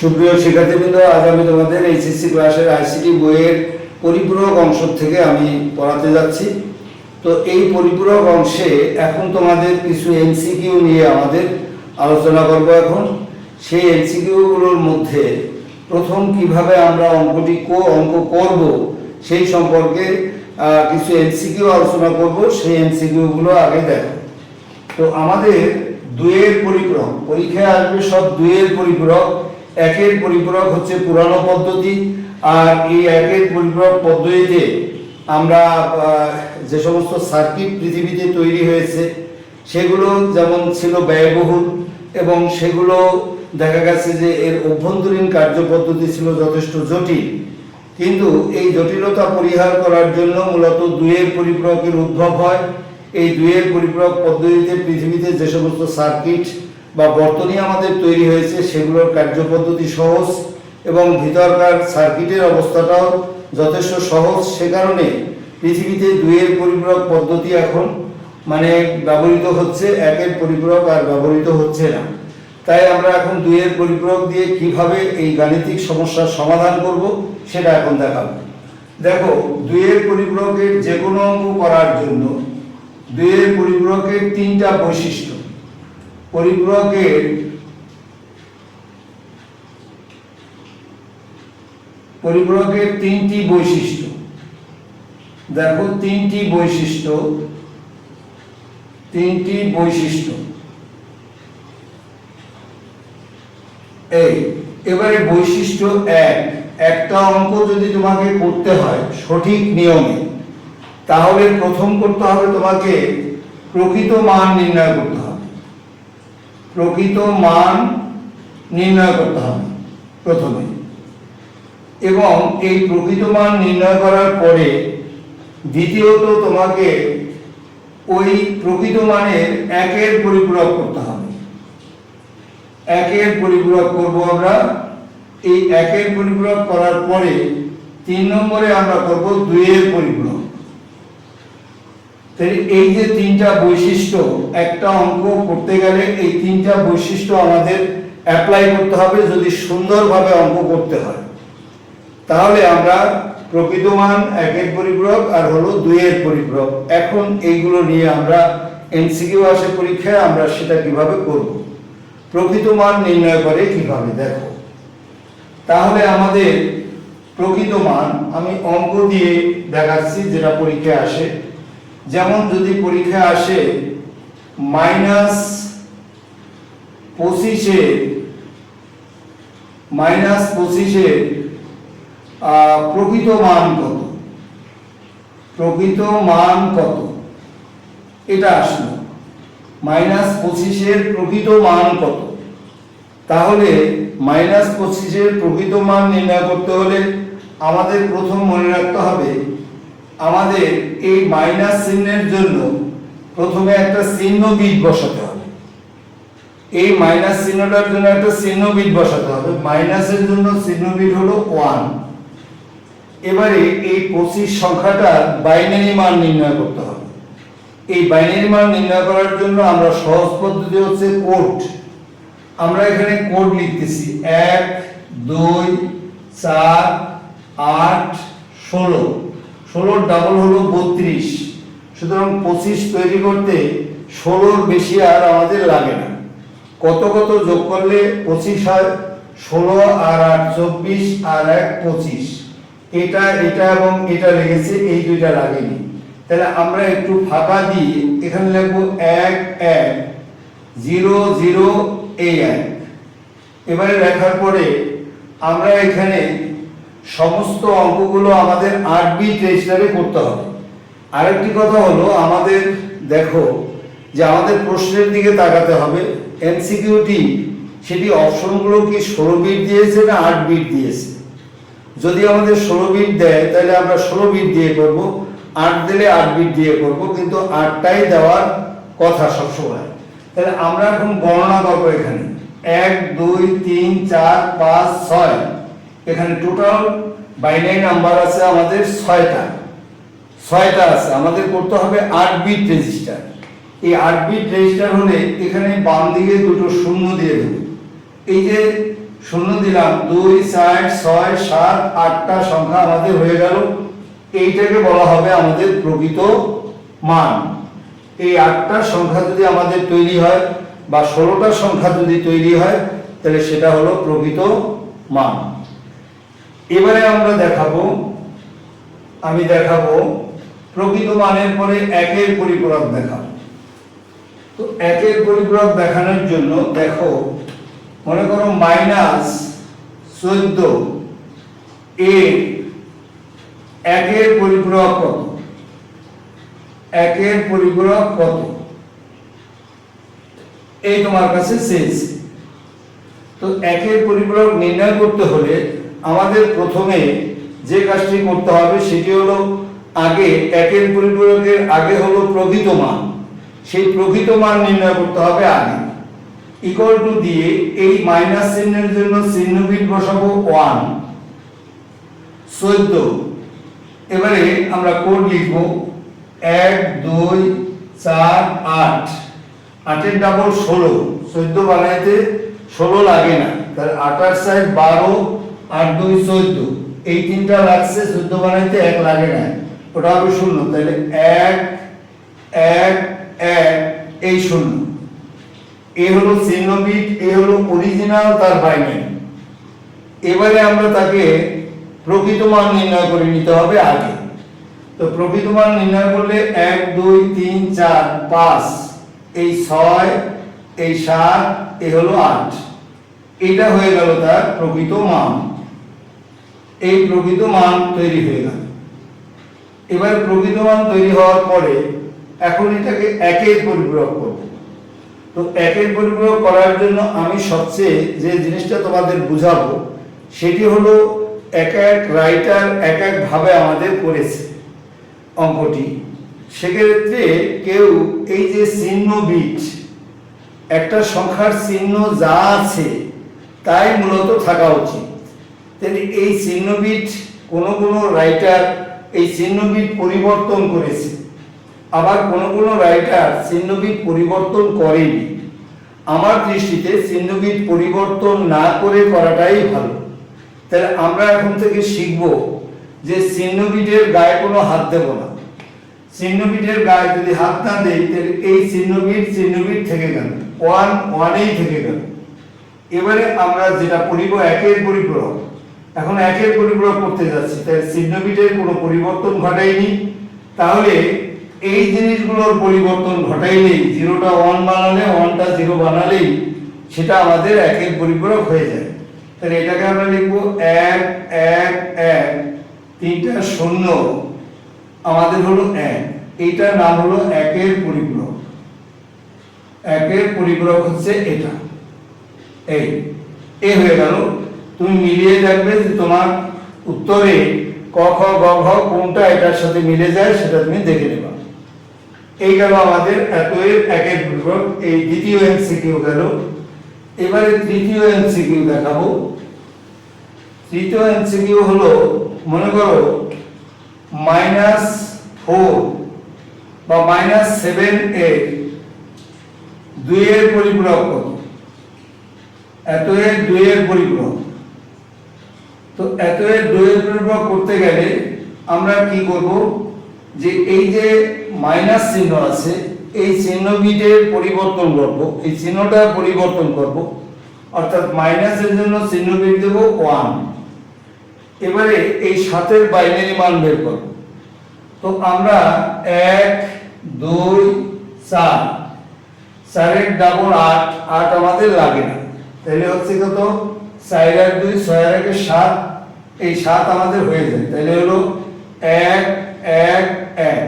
সুপ্রিয় শিক্ষার্থীবৃন্দ, আজ আমি তোমাদের এইচএসসি ক্লাসের আইসিটি বইয়ের পরিপূরক অংশ থেকে আমি পড়াতে যাচ্ছি। তো এই পরিপূরক অংশে এখন তোমাদের কিছু এমসিকিউ নিয়ে আমাদের আলোচনা করব এখন। সেই এমসিকিউগুলোর মধ্যে প্রথম কীভাবে আমরা অঙ্কটি কো, অঙ্ক করব সেই সম্পর্কে কিছু এমসিকিউ আলোচনা করব। সেই এমসিকিউগুলো আগে দেখো। তো আমাদের দুয়ের পরিপূরক, পরীক্ষায় আসবে সব দুয়ের পরিপূরক। একের পরিপূরক হচ্ছে পুরানো পদ্ধতি, আর এই একের পরিপূরক পদ্ধতিতে আমরা যে সমস্ত সার্কিট পৃথিবীতে তৈরি হয়েছে, সেগুলো যেমন ছিল ব্যয়বহুল এবং সেগুলো দেখা গেছে যে এর অভ্যন্তরীণ কার্যপদ্ধতি ছিল যথেষ্ট জটিল। কিন্তু এই জটিলতা পরিহার করার জন্য মূলত দুয়ের পরিপূরকের উদ্ভব হয়। এই দুয়ের পরিপূরক পদ্ধতিতে পৃথিবীতে যে সমস্ত সার্কিট বা বর্তনী আমাদের তৈরি হয়েছে, সেগুলোর কার্যপদ্ধতি সহজ এবং ভিতরকার সার্কিটের অবস্থাটাও যথেষ্ট সহজ। সে কারণে পৃথিবীতে দুইয়ের পরিপূরক পদ্ধতি এখন মানে ব্যবহৃত হচ্ছে, একের পরিপূরক আর ব্যবহৃত হচ্ছে না। তাই আমরা এখন দুইয়ের পরিপূরক দিয়ে কীভাবে এই গাণিতিক সমস্যার সমাধান করব সেটা এখন দেখাবো। দেখো, দুইয়ের পরিপূরকের যে কোনো অঙ্ক করার জন্য দুইয়ের পরিপূরকের তিনটা বৈশিষ্ট্য। পরিপূরকের পরিপূরকের তিনটি বৈশিষ্ট্য। দেখো, তিনটি বৈশিষ্ট্য তিনটি বৈশিষ্ট্য। এই এবারে বৈশিষ্ট্য এক, একটা অঙ্ক যদি তোমাকে করতে হয় সঠিক নিয়মে, তাহলে প্রথম করতে হবে তোমাকে প্রকৃত মান নির্ণয় করতে হবে। প্রকৃত মান নির্ণয় করতে হবে প্রথমে। এবং এই প্রকৃত মান নির্ণয় করার পরে দ্বিতীয়ত তোমাকে ওই প্রকৃত মানের একের পরিপূরক করতে হবে। একের পরিপূরক করব আমরা। এই একের পরিপূরক করার পরে তিন নম্বরে আমরা করব দুইয়ের পরিপূরক। এই যে তিনটা বৈশিষ্ট্য, একটা অঙ্ক করতে গেলে এই তিনটা বৈশিষ্ট্য আমাদের অ্যাপ্লাই করতে হবে যদি সুন্দরভাবে অঙ্ক করতে হয়। তাহলে আমরা প্রকৃত মান একের পরিপূরক আর হলো দুইয়ের পরিপূরক। এখন এইগুলো নিয়ে আমরা এমসিকিউ আসে পরীক্ষায় আমরা সেটা কীভাবে করব? প্রকৃত মান নির্ণয় করে কীভাবে? দেখো। তাহলে আমাদের প্রকৃত মান, আমি অঙ্ক দিয়ে দেখাচ্ছি যেটা পরীক্ষায় আসে। যেমন যদি পরীক্ষায় আসে মাইনাস পঁচিশে মাইনাস পঁচিশে প্রকৃত মান কত? প্রকৃত মান কত? এটা আসলো। মাইনাস পঁচিশের প্রকৃত মান কত? তাহলে মাইনাস পঁচিশের প্রকৃত মান নির্ণয় করতে হলে আমাদের প্রথম মনে রাখতে হবে আমাদের এই মাইনাস চিহ্নের জন্য প্রথমে একটা চিহ্ন বিট বসাতে হবে। এই মাইনাস চিহ্নটার জন্য একটা চিহ্ন বিট বসাতে হবে। মাইনাসের জন্য চিহ্ন বিট হলো ওয়ান। এবারে এই পঁচিশ সংখ্যাটার বাইনারি মান নির্ণয় করতে হবে। এই বাইনারি মান নির্ণয় করার জন্য আমরা সহজ পদ্ধতি হচ্ছে কোড। আমরা এখানে কোড লিখতেছি। এক, দুই, চার, আট, ষোলো। ষোলোর ডাবল হলো বত্রিশ। সুতরাং পঁচিশ তৈরি করতে ষোলোর বেশি আর আমাদের লাগে না। কত কত যোগ করলে পঁচিশ হয়? ষোলো আর আট, চব্বিশ আর এক, পঁচিশ। এটা এটা এবং এটা লেগেছে, এই দুইটা লাগেনি। তাহলে আমরা একটু ফাঁকা দিয়ে এখানে লিখব এক এক, জিরো জিরো এই এক। এবারে লেখার পরে আমরা এখানে সমস্ত অঙ্কগুলো আমাদের আট বিট রেজিস্টারে করতে হবে। আরেকটি কথা হলো, আমাদের দেখো যে আমাদের প্রশ্নের দিকে তাকাতে হবে। এমসিকিউটি, সেটি অপশনগুলো কি ষোলো বিট দিয়েছে না আট বিট দিয়েছে? যদি আমাদের ষোলো বিট দেয়, তাহলে আমরা ষোলো বিট দিয়ে করব। আট দিলে আট বিট দিয়ে করব, কিন্তু আটটাই দেওয়ার কথা সবসময়। তাহলে আমরা এখন গণনা করব এখানে। এক, দুই, তিন, চার, পাঁচ, ছয়। এখানে টোটাল বাইনারি নাম্বার আছে আমাদের ছয়টা। ছয়টা আছে, আমাদের করতে হবে আট বিট রেজিস্টার এই আট বিট রেজিস্টার হলে এখানে বাম দিকে দুটো শূন্য দিয়ে দেবো। এই যে শূন্য দিলাম, দুই, চার, ছয়, সাত, আটটা সংখ্যা আমাদের হয়ে গেল। এইটাকে বলা হবে আমাদের প্রকৃত মান। এই আটটা সংখ্যা যদি আমাদের তৈরি হয় বা ষোলোটা সংখ্যা যদি তৈরি হয়, তাহলে সেটা হলো প্রকৃত মান। এবারে আমরা দেখাবো, আমি দেখাবো প্রকৃত মানের পরে একের পরিপূরক দেখাবো তো একের পরিপূরক দেখানোর জন্য দেখো, মনে করো মাইনাস চোদ্দ এর একের পরিপূরক কত? একের পরিপূরক কত? এই তোমার কাছে শেষ। তো একের পরিপূরক নির্ণয় করতে হলে আমাদের প্রথমে যে কাজটি করতে হবে সেটি হলো আগে একের পরিপূরকের আগে হলো প্রকৃত মান। সেই প্রকৃত মান নির্ণয় করতে হবে আগে। ইকুয়াল টু দিয়ে এই মাইনাস চিহ্নের জন্য চিহ্নবিদ বসাবো ওয়ান চোদ্দ। এবারে আমরা কোড লিখব এক, দুই, চার, আট। আটের ডাবল ষোলো। চোদ্দ বানাইতে ষোলো লাগে না। তাহলে আটার সাইড বারো আট দুই চোদ্দ। এই তিনটা লাগছে, চোদ্দ বানাইতে এক লাগে না। ওটা হবে শূন্য, তাহলে এক এক এক, এই শূন্য। এ হলো চিহ্নবিট, এ হলো অরিজিনাল তার বাইনারি এবারে আমরা তাকে প্রকৃত মান নির্ণয় করে নিতে হবে আগে। তো প্রকৃত মান নির্ণয় করলে এক, দুই, তিন, চার, পাঁচ, এই ছয়, এই সাত, এ হলো আট। এটা হয়ে গেল তার প্রকৃত মান। এই প্রকৃত মান তৈরি হয়ে গেল। এবার প্রকৃত মান তৈরি হওয়ার পরে এখন এটাকে একের পরিপূরক করব। তো একের পরিপূরক করার জন্য আমি সবচেয়ে যে জিনিসটা তোমাদের বুঝাবো, সেটি হলো এক এক রাইটার এক এক ভাবে আমাদের করেছে অঙ্কটি। সেক্ষেত্রে কেউ এই যে চিহ্ন বিট একটা সংখ্যার চিহ্ন যা আছে, তাই মূলত থাকা উচিত। তাহলে এই চিহ্নবিট কোনো কোনো রাইটার এই চিহ্নবিট পরিবর্তন করেছে। আবার কোনো কোনো রাইটার চিহ্নবিট পরিবর্তন করেনি। আমার দৃষ্টিতে চিহ্নবিট পরিবর্তন না করে করাটাই ভালো। তাহলে আমরা এখন থেকে শিখব যে চিহ্নবিটের গায়ে কোনো হাত দেব না। চিহ্নবিটের গায়ে যদি হাত না দেই, তাহলে এই চিহ্নবিট চিহ্নবিট থেকে গেল। ওয়ান, ওয়ানেই থেকে গেল। এবারে আমরা যেটা পড়িব একের পরিপূরক। এখন একের পরিপূরক করতে যাচ্ছি। তাই চিহ্নবিটের কোনো পরিবর্তন ঘটায়নি। তাহলে এই জিনিসগুলোর পরিবর্তন ঘটাইলেই জিরোটা ওয়ান বানালে ওয়ানটা জিরো বানালেই সেটা আমাদের একের পরিপূরক হয়ে যায়। তাহলে এটাকে আমরা লিখব এক এক এক, তিনটা শূন্য। আমাদের হলো এক। এইটার নাম হলো একের পরিপূরক। একের পরিপূরক হচ্ছে এটা। এই এ হয়ে গেল। তুমি মিলিয়ে দেখবে যে তোমার উত্তরে ক, খ, গ, ঘ, কোনটা এটার সাথে মিলে যায় সেটা তুমি দেখে নেবা। এই গেল আমাদের এতএর একের পরিপূরক এই দ্বিতীয় এমসিকিউ গেল। এবারে তৃতীয় এমসিকিউ দেখাবো। তৃতীয় এমসিকিউ হলো, মনে করো, মাইনাস ফোর বা মাইনাস সেভেন এর দুইয়ের পরিপূরক কত? এত এর দুইয়ের পরিপূরক। তো এত এর পরিপূরক করতে গেলে আমরা কি করব? যে এই যে মাইনাস চিহ্ন আছে, এই চিহ্ন বিটের পরিবর্তন করব, এই চিহ্নটা পরিবর্তন করব। অর্থাৎ মাইনাসের জন্য চিহ্ন বিট দেব ওয়ান। এবারে এই সাতের বাইনারি মান বের করব। তো আমরা এক, দুই, চার। চারের ডাবল আট আট আমাদের লাগে না। তাহলে হচ্ছে কত? চার এক দুই, ছয় আর একে সাত, এই সাত আমাদের হয়ে যায়। তাহলে হলো এক এক এক।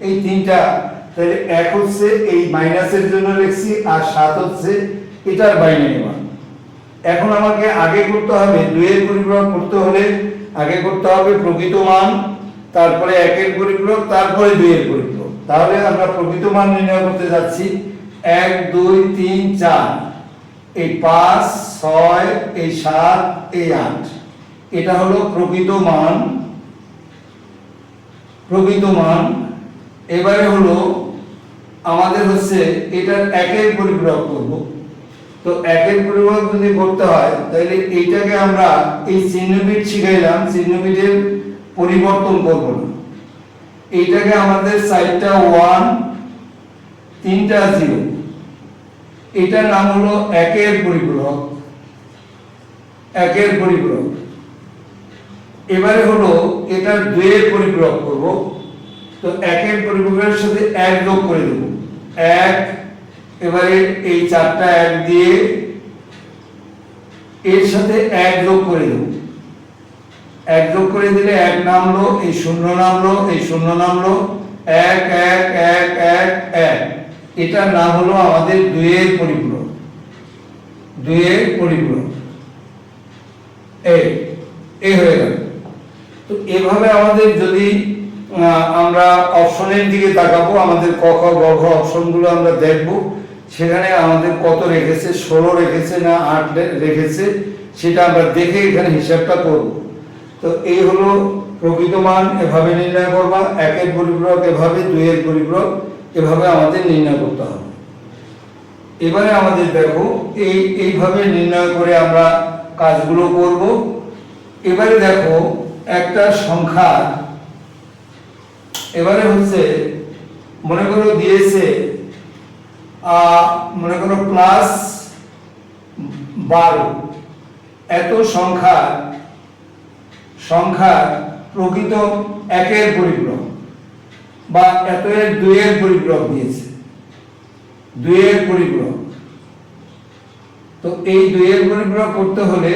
এই তিনটা, তাহলে এক হচ্ছে এই মাইনাসের জন্য লিখছি আর সাত হচ্ছে এটার বাইনারি মান এখন আমাকে আগে করতে হবে দুইয়ের পরিপূরক করতে হলে আগে করতে হবে প্রকৃত মান, তারপরে একের পরিপূরক, তারপরে দুইয়ের পরিপূরক। তাহলে আমরা প্রকৃত মান নির্ণয় করতে যাচ্ছি। এক, দুই, তিন, চার। এই পাঁচ ছয় এই সাত এই আট। এটা হলো প্রকৃত মান। প্রকৃত মান। এবারে হলো আমাদের হচ্ছে এটার একের পরিপূরক করব। তো একের পরিবর্তন যদি করতে হয়, তাহলে এইটাকে আমরা এই চিহ্নবিট শিখাইলাম। চিহ্নবিটের পরিবর্তন করব না। এইটাকে আমাদের সাইডটা ওয়ান, তিনটা জিরো। এটার নাম হলো একের পরিপূরক। একের পরিপূরক। এবারে হলো এটা দুয়ের পরিপূরক করব। তো একের পরিপূরকের সাথে এক যোগ করে দেব। এক, এবারে এই চারটা এক দিয়ে এর সাথে এক যোগ করে দেব। এক যোগ করে দিলে এক নামলো, এই শূন্য নামলো, এই শূন্য নামলো। এক এক এক এক এক। এটার নাম হলো আমাদের দুইয়ের পরিপূরক। দুইয়ের পরিপূরক। এই এই হয়ে গেল। তো এভাবে আমাদের যদি আমরা অপশনের দিকে তাকাবো, আমাদের ক, খ, গ, ঘ অপশনগুলো আমরা দেখব, সেখানে আমাদের কত রেখেছে, ষোলো রেখেছে না আট রেখেছে, সেটা আমরা দেখে এখানে হিসাবটা করব। তো এই হলো প্রকৃত মান, এভাবে নির্ণয় করবা, একের পরিপূরক এভাবে, দুইয়ের পরিপূরক এভাবে আমাদের নির্ণয় করতে হবে। এবারে আমাদের দেখো, এই, এইভাবে নির্ণয় করে আমরা কাজগুলো করব। এবারে দেখো, একটা সংখ্যা। এবারে হচ্ছে, মনে করো দিয়েছে মনে করো প্লাস বারো। এত সংখ্যা সংখ্যা প্রকৃত একের পরিপূরক বা এত এর দুইয়ের পরিপূরক দিয়েছে। দুইয়ের পরিপূরক। তো এই দুইয়ের পরিপূরক করতে হলে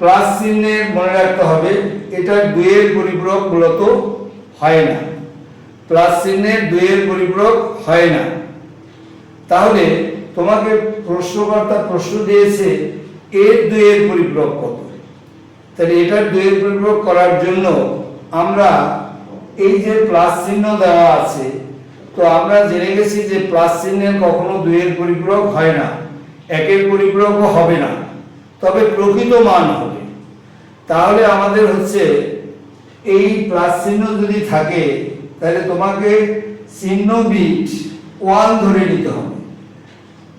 প্লাস চিহ্নের মনে রাখতে হবে, এটা দুইয়ের পরিপূরক মূলত হয় না। প্লাস চিহ্নের দুইয়ের পরিপূরক হয় না। তাহলে তোমাকে প্রশ্নকর্তা প্রশ্ন দিয়েছে, এর দুইয়ের পরিপূরক কত? তাহলে এটার দুইয়ের পরিপূরক করার জন্য আমরা এই যে প্লাস চিহ্ন দেওয়া আছে, তো আমরা জেনে গেছি যে প্লাস চিহ্নের কখনো দুইয়ের পরিপূরক হয় না। একের পরিপূরকও হবে না, তবে প্রকৃত মান হবে। তাহলে আমাদের হচ্ছে এই প্লাস চিহ্ন যদি থাকে, তাহলে তোমাকে চিহ্ন বিট ওয়ান ধরে নিতে হবে।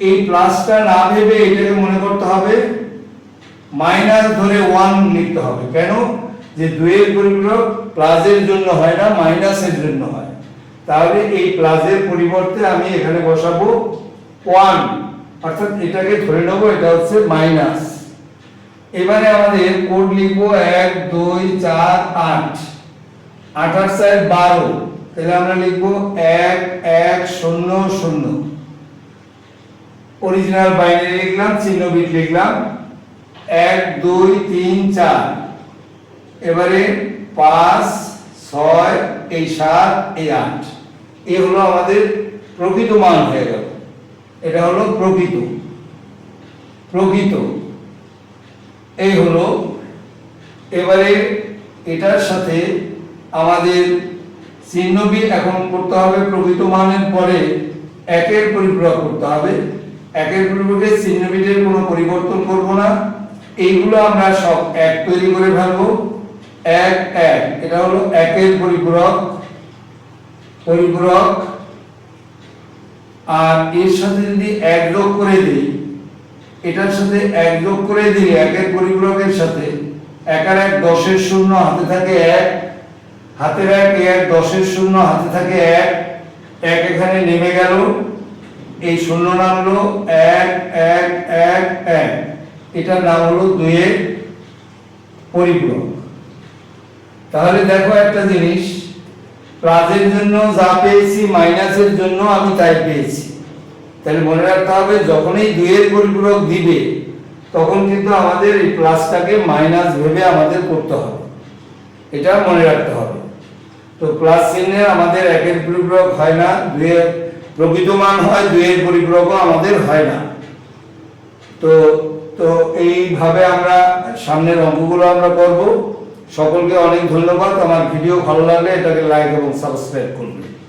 এই প্লাসটা না ভেবে এটাকে মনে করতে হবে, মাইনাস ধরে ওয়ান লিখতে হবে। কেন? যে দুইয়ের পরিপূরক প্লাসের জন্য হয় না, মাইনাসের জন্য হয়। তাহলে এই প্লাসের পরিবর্তে আমি এখানে বসাবো ওয়ান। অর্থাৎ এটাকে ধরে নেব, এটা হচ্ছে মাইনাস এবারে আমাদের কোড লিখব এক, দুই, চার, আট। আঠাশ চার বারো। তাহলে আমরা লিখব এক এক, শূন্য শূন্য। অরিজিনাল বাইনারি লিখলাম, চিহ্ন বিট লিখলাম। এক, দুই, তিন, চার। এবারে পাঁচ, ছয়, এই সাত, এই আট। এই হলো আমাদের প্রকৃত মান হয়ে গেল। এটা হলো প্রকৃত। প্রকৃত। এই হলো, এবারে এটার সাথে আমাদের চিহ্নবি এখন করতে হবে প্রকৃত মানের পরে একের পরিপূরক করতে হবে। একের পরিপূরকে চিহ্নবিদের কোনো পরিবর্তন করব না। এইগুলো আমরা সব এক তৈরি করে ফেলব। এক এক। এটা হলো একের পরিপূরক পরিপূরক আর এর সাথে যদি এক যোগ করে দিই, এটার সাথে এক যোগ করে দিলে একের পরিপূরকের সাথে, এক আর এক দশের শূন্য হাতে থাকে এক, হাতের এক এক দশের শূন্য হাতে থাকে এক এক এখানে নেমে গেল, এই শূন্য নামলো এক এক এক এক। এটার নাম হলো দুইয়ের পরিপূরক। তাহলে দেখো একটা জিনিস প্লাসের জন্য যা পেয়েছি, মাইনাসের জন্য আমি তাই পেয়েছি। তাহলে মনে রাখতে হবে, যখনই দুইয়ের পরিপূরক দিবে, তখন কিন্তু আমাদের এই প্লাসটাকে মাইনাস ভেবে আমাদের করতে হবে। এটা মনে রাখতে হবে। তো প্লাস চিহ্নে আমাদের একের পরিপূরক হয় না, দুইয়ের প্রকৃত মান হয়, দুইয়ের পরিপূরকও আমাদের হয় না। তো তো এইভাবে আমরা সামনের অঙ্কগুলো আমরা করব। সকলকে অনেক ধন্যবাদ। আমার ভিডিও ভালো লাগলে এটাকে লাইক এবং সাবস্ক্রাইব করবেন।